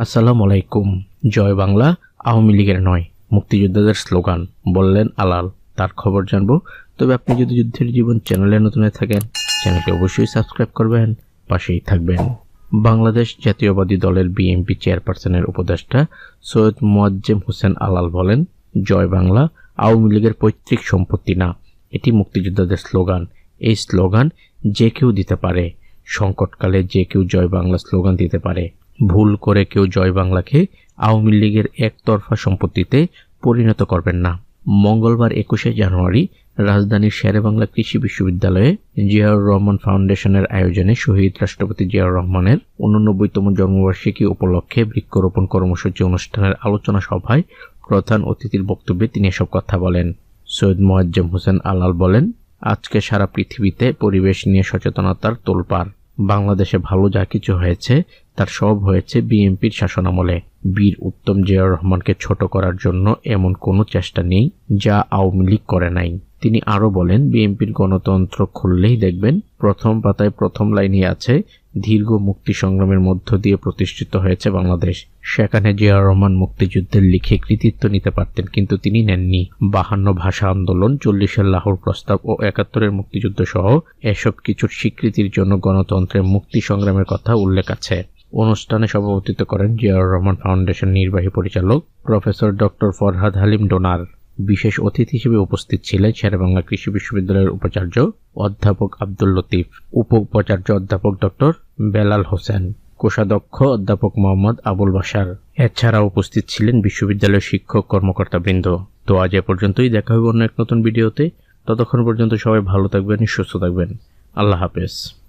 আসসালামু আলাইকুম জয় বাংলা, আওয়ামী লীগের নয়। মুক্তিযোদ্ধাদের স্লোগান, বললেন আলাল। তার খবর জানব। তবে আপনি যদি যুদ্ধের জীবন চ্যানেলে নতুন হয়ে থাকেন চ্যানেলটি অবশ্যই সাবস্ক্রাইব করবেন, পাশেই থাকবেন। বাংলাদেশ জাতীয়বাদী দলের বিএনপি চেয়ারপারসনের উপদেষ্টা সৈয়দ মোয়াজ্জেম হোসেন আলাল বলেন, জয় বাংলা, আওয়ামী লীগের পৈতৃক সম্পত্তি না। এটি মুক্তিযোদ্ধাদের স্লোগান। এই স্লোগান যে কেউ দিতে পারে। সংকটকালে যে কেউ জয় বাংলা স্লোগান দিতে পারে। ভুল করে কেউ জয় বাংলাকে আওয়ামী লীগের একতরফা সম্পত্তিতে পরিণত করবেন না। মঙ্গলবার একুশে জানুয়ারি রাজধানীর শেরেবাংলা কৃষি বিশ্ববিদ্যালয়ে জিয়াউর রহমান ফাউন্ডেশনের আয়োজনে শহীদ রাষ্ট্রপতি জিয়াউর রহমানের উননব্বইতম জন্মবার্ষিকী উপলক্ষে বৃক্ষরোপণ কর্মসূচি অনুষ্ঠানের আলোচনা সভায় প্রধান অতিথির বক্তব্যে তিনি এসব কথা বলেন। সৈয়দ মোয়াজ্জেম হোসেন আলাল বলেন, আজকে সারা পৃথিবীতে পরিবেশ নিয়ে সচেতনতার তোলপাড়। বাংলাদেশে ভালো যা কিছু হয়েছে তার সব হয়েছে বিএনপির শাসনামলে বীর উত্তম জিয়াউর রহমানকে ছোট করার জন্য এমন কোনো চেষ্টা নেই যা আওয়ামী লীগ করে নাই। তিনি আরও বলেন, বিএনপির গণতন্ত্র খুললেই দেখবেন প্রথম পাতায় প্রথম লাইনে আছে, দীর্ঘ মুক্তি সংগ্রামের মধ্য দিয়ে প্রতিষ্ঠিত হয়েছে বাংলাদেশ। সেখানে জিয়াউর রহমান মুক্তিযুদ্ধের লিখে কৃতিত্ব নিতে পারতেন, কিন্তু তিনি নেননি। বাহান্ন ভাষা আন্দোলন, চল্লিশের লাহোর প্রস্তাব ও একাত্তরের মুক্তিযুদ্ধ সহ এসব কিছুর স্বীকৃতির জন্য গণতন্ত্রের মুক্তি সংগ্রামের কথা উল্লেখ আছে। অনুষ্ঠানে সভাপতিত্ব করেন জিয়াউর রহমান ফাউন্ডেশন নির্বাহী পরিচালক professor doctor Farhad Halim donor. বিশেষ অতিথি হিসেবে উপস্থিত ছিলেন শেরেবাংলা কৃষি বিশ্ববিদ্যালয়ের উপাচার্য অধ্যাপক আব্দুল লতিফ উপ উপাচার্য অধ্যাপক ডক্টর বেলাল হোসেন, কোষাধ্যক্ষ অধ্যাপক মোহাম্মদ আবুল বাসার এছাড়া উপস্থিত ছিলেন বিশ্ববিদ্যালয়ের শিক্ষক কর্মকর্তাবৃন্দ। তো আজ এ পর্যন্তই, দেখা হবে অন্য এক নতুন ভিডিওতে। ততক্ষণ পর্যন্ত সবাই ভালো থাকবেন, সুস্থ থাকবেন। আল্লাহ হাফেজ।